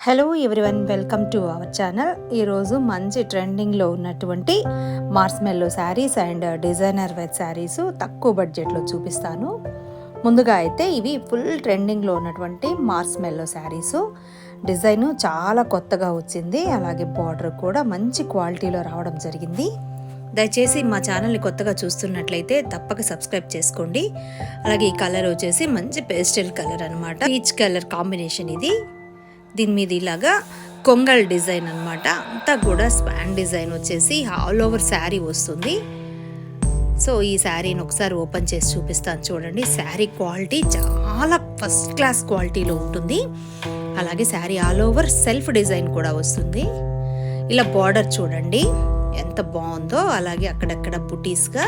Hello everyone welcome to our channel ఈరోజు మంచి ట్రెండింగ్లో ఉన్నటువంటి marshmallow saris and designer with saris తక్కువ బడ్జెట్లో చూపిస్తాను. ముందుగా అయితే ఇవి ఫుల్ ట్రెండింగ్లో ఉన్నటువంటి మార్స్మెల్లో శారీస్ డిజైన్ చాలా కొత్తగా వచ్చింది. అలాగే బార్డర్ కూడా మంచి క్వాలిటీలో రావడం జరిగింది. దయచేసి మా ఛానల్ని కొత్తగా చూస్తున్నట్లయితే తప్పక సబ్స్క్రైబ్ చేసుకోండి. అలాగే ఈ కలర్ వచ్చేసి మంచి పేస్టల్ కలర్ అనమాట పీచ్ కలర్ కాంబినేషన్ ఇది. దీని మీద ఇలాగా కొంగల్ డిజైన్ అనమాట అంతా కూడా స్పాన్ డిజైన్ వచ్చేసి ఆల్ ఓవర్ శారీ వస్తుంది. సో ఈ శారీని ఒకసారి ఓపెన్ చేసి చూపిస్తాను చూడండి. శారీ క్వాలిటీ చాలా ఫస్ట్ క్లాస్ క్వాలిటీలో ఉంటుంది. అలాగే sari all over self design కూడా వస్తుంది. ఇలా బార్డర్ చూడండి. ఎంత బాగుందో. అలాగే అక్కడక్కడ బుటీస్గా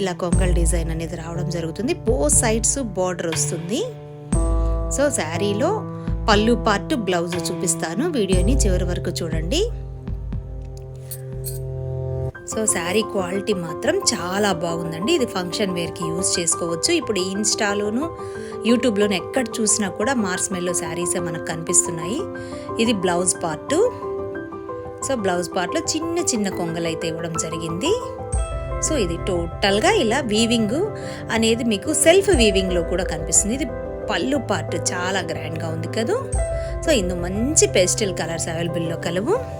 ఇలా కొంగల్ డిజైన్ అనేది రావడం జరుగుతుంది. బో సైడ్స్ బార్డర్ వస్తుంది. సో శారీలో పళ్ళు పార్ట్ బ్లౌజ్ చూపిస్తాను. వీడియోని చివరి వరకు చూడండి. సో శారీ క్వాలిటీ మాత్రం చాలా బాగుందండి. ఇది ఫంక్షన్ వేర్కి యూజ్ చేసుకోవచ్చు. ఇప్పుడు ఇన్స్టాలోను యూట్యూబ్లోను ఎక్కడ చూసినా కూడా మార్స్మెల్లో శారీసే మనకు కనిపిస్తున్నాయి. ఇది బ్లౌజ్ పార్ట్. సో బ్లౌజ్ పార్ట్లో చిన్న చిన్న కొంగలు అయితే ఇవ్వడం జరిగింది. సో ఇది టోటల్గా ఇలా వీవింగ్ అనేది మీకు సెల్ఫ్ వీవింగ్లో కూడా కనిపిస్తుంది. ఇది పళ్ళు పార్ట్ చాలా గ్రాండ్గా ఉంది కదా? సో ఇందు మంచి పేస్టల్ కలర్స్ అవైలబుల్లో కలవు.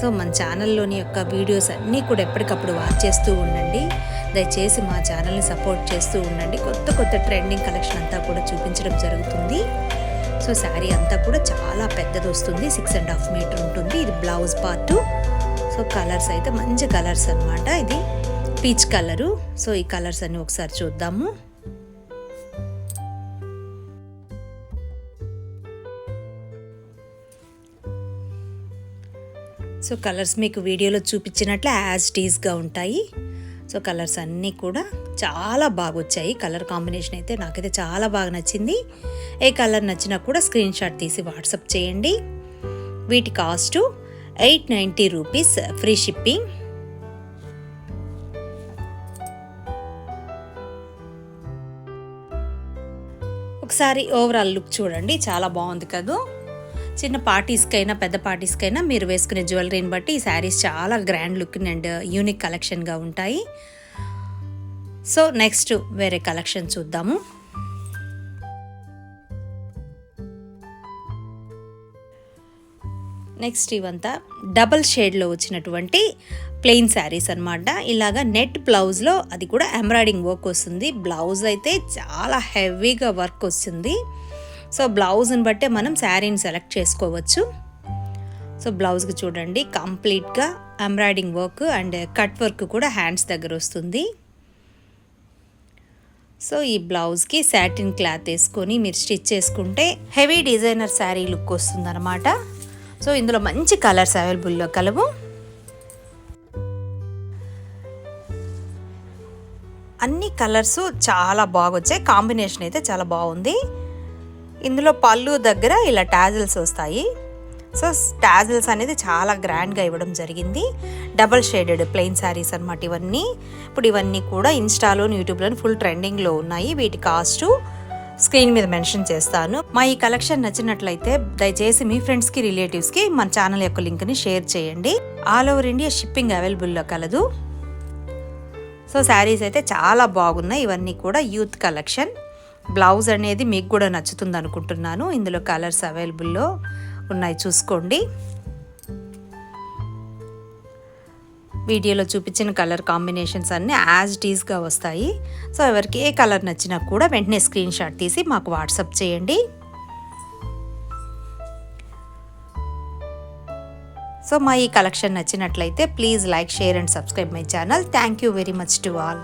సో మన ఛానల్లోని యొక్క వీడియోస్ అన్నీ కూడా ఎప్పటికప్పుడు వాచ్ చేస్తూ ఉండండి. దయచేసి మా ఛానల్ని సపోర్ట్ చేస్తూ ఉండండి. కొత్త కొత్త ట్రెండింగ్ కలెక్షన్ అంతా కూడా చూపించడం జరుగుతుంది. సో శారీ అంతా కూడా చాలా పెద్దది వస్తుంది. సిక్స్ అండ్ హాఫ్ మీటర్ ఉంటుంది. ఇది బ్లౌజ్ పార్ట్. సో కలర్స్ అయితే మంచి కలర్స్ అనమాట ఇది. Peach colour. సో ఈ కలర్స్ అన్నీ ఒకసారి చూద్దాము. సో కలర్స్ మీకు వీడియోలో చూపించినట్లు యాజ్ టీజ్గా ఉంటాయి. సో కలర్స్ అన్నీ కూడా చాలా బాగా వచ్చాయి కలర్ కాంబినేషన్ అయితే నాకైతే చాలా బాగా నచ్చింది. ఏ కలర్ నచ్చినా కూడా స్క్రీన్ షాట్ తీసి వాట్సాప్ చేయండి. వీటి cost eight ninety rupees free shipping ఒకసారి ఓవరాల్ లుక్ చూడండి. చాలా బాగుంది కదా? చిన్న పార్టీస్కైనా పెద్ద పార్టీస్కైనా మీరు వేసుకునే జ్యువెలరీని బట్టి ఈ శారీస్ చాలా గ్రాండ్ లుక్ అండ్ యూనిక్ కలెక్షన్గా ఉంటాయి. సో నెక్స్ట్ వేరే కలెక్షన్ చూద్దాము. నెక్స్ట్ ఇవంతా డబల్ షేడ్లో వచ్చినటువంటి ప్లెయిన్ శారీస్ అనమాట ఇలాగా నెట్ బ్లౌజ్లో అది కూడా ఎంబ్రాయిడింగ్ వర్క్ వస్తుంది. బ్లౌజ్ అయితే చాలా హెవీగా వర్క్ వస్తుంది. సో బ్లౌజ్ని బట్టే మనం శారీని సెలెక్ట్ చేసుకోవచ్చు. సో బ్లౌజ్కి చూడండి కంప్లీట్గా embroidering work and cut work కూడా హ్యాండ్స్ దగ్గర వస్తుంది. సో ఈ బ్లౌజ్కి శాటిన్ క్లాత్ వేసుకొని మీరు స్టిచ్ చేసుకుంటే హెవీ డిజైనర్ శారీ లుక్ వస్తుంది అనమాట సో ఇందులో మంచి కలర్స్ అవైలబుల్లో కలవు. అన్ని కలర్స్ చాలా బాగొచ్చాయి. కాంబినేషన్ అయితే చాలా బాగుంది. ఇందులో పళ్ళు దగ్గర ఇలా టాజిల్స్ వస్తాయి. సో టాజిల్స్ అనేది చాలా గ్రాండ్గా ఇవ్వడం జరిగింది. డబల్ షేడెడ్ ప్లెయిన్ శారీస్ అనమాట ఇవన్నీ. ఇప్పుడు ఇవన్నీ కూడా ఇన్స్టాలో యూట్యూబ్లో ఫుల్ ట్రెండింగ్లో ఉన్నాయి. వీటి కాస్ట్ స్క్రీన్ మీద మెన్షన్ చేస్తాను. మా ఈ కలెక్షన్ నచ్చినట్లయితే దయచేసి మీ ఫ్రెండ్స్కి రిలేటివ్స్కి మన ఛానల్ యొక్క లింక్ని షేర్ చేయండి. ఆల్ ఓవర్ ఇండియా షిప్పింగ్ అవైలబుల్లో కలదు. సో శారీస్ అయితే చాలా బాగున్నాయి. ఇవన్నీ కూడా యూత్ కలెక్షన్. బ్లౌజ్ అనేది మీకు కూడా నచ్చుతుంది అనుకుంటున్నాను. ఇందులో కలర్స్ అవైలబుల్లో ఉన్నాయి. చూసుకోండి. వీడియోలో చూపించిన కలర్ కాంబినేషన్స్ అన్నీ యాజ్ టీజ్గా వస్తాయి. సో ఎవరికి ఏ కలర్ నచ్చినా కూడా వెంటనే స్క్రీన్ షాట్ తీసి మాకు వాట్సాప్ చేయండి. సో మా ఈ కలెక్షన్ నచ్చినట్లయితే please like share and subscribe my channel thank you very much to all